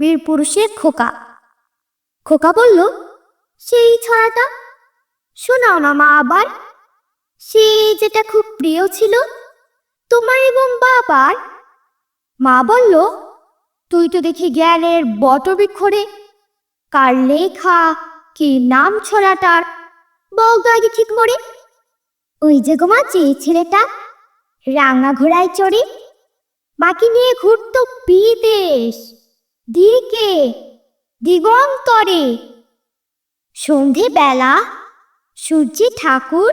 বীর পুরুষের খোকা। খোকা বলল, সেই ছড়াটা? শোনাও না মা, আবার। সে যেটা খুব প্রিয় ছিল, তোমার এবং বাবার। মা বলল, তুই তো দেখি জ্ঞানের বটবৃক্ষরে। কার লেখা, কি নাম ছড়াটার, বল তো আগে ঠিক মরে ওই যে গোমা যে ছেলেটা রাঙা ঘোড়ায় চড়ে বাকি নিয়ে ঘুরতো বিদেশ। দিকে, দিগন্তরে। সন্ধেবেলা সূর্যি ঠাকুর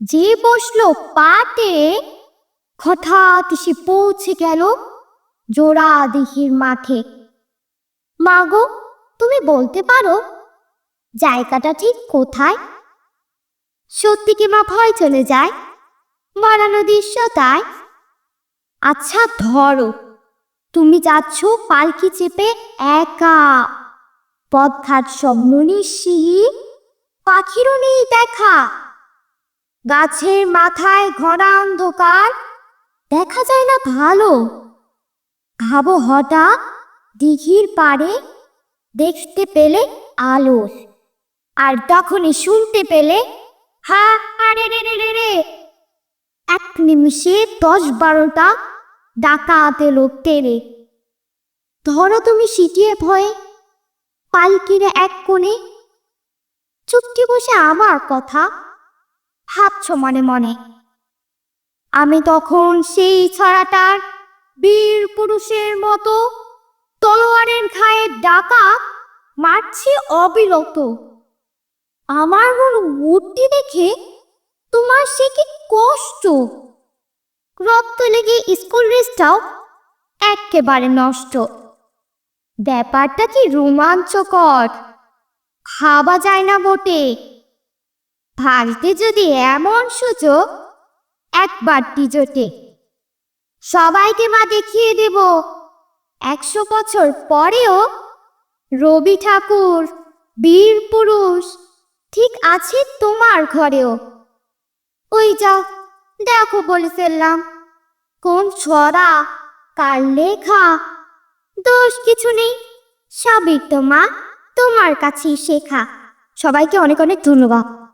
যে বসল পাতে, হঠাৎ সে পৌঁছে গেল জোড়া দিঘির মাঠে মাগো তুমি বলতে পারো, জায়গাটা ঠিক কোথায়? সত্যি কি মা ভয় চলে যায়? বানানো দৃশ্য তাই? আচ্ছা ধরো তুমি যাচ্ছ পালকি চেপে একা। পথঘাট স্বপ্ন নিশ্চিহী পাখিরও নেই দেখা। গাছের মাথায় ঘনা অন্ধকার, দেখা যায় না ভালো। ভাবো হঠাৎ দিঘির পাড়ে দেখতে পেলে আলো আর তখনই শুনতে পেলে, হা, আরে রে রে রে। এক নিমিষে দশ বারোটা ডাকাতে লোক টেনে। ধরো তুমি সিটিয়ে ভয়ে পালকিরে এক কোণে। চুপটি বসে আমার কথা ভাবছ মনে মনে। আমি তখন সেই ছড়াটার বীর পুরুষের মতো তলোয়ারের ঘায়ে ডাকা মারছি অবিরত। আমার মনে মূর্তি দেখে তোমার সে কি কষ্ট? লেগে স্কুল ড্রেসটাও একেবারে নষ্ট। ব্যাপারটা কি রোমাঞ্চকর? ভাবা যায় না বটে। ভারতে যদি এমন সুযোগ একবারটি জোটে সবাইকে মা দেখিয়ে দেব। একশো বছর পরেও রবি ঠাকুর, বীর পুরুষ, ঠিক আছে তোমার ঘরেও। ওই যাও, দেখো বলে ফেললাম। কোন ছড়া? কার লেখা? দোষ কিছু নেই। সাবির তো মা তোমার কাছেই শেখা। সবাইকে অনেক অনেক ধন্যবাদ।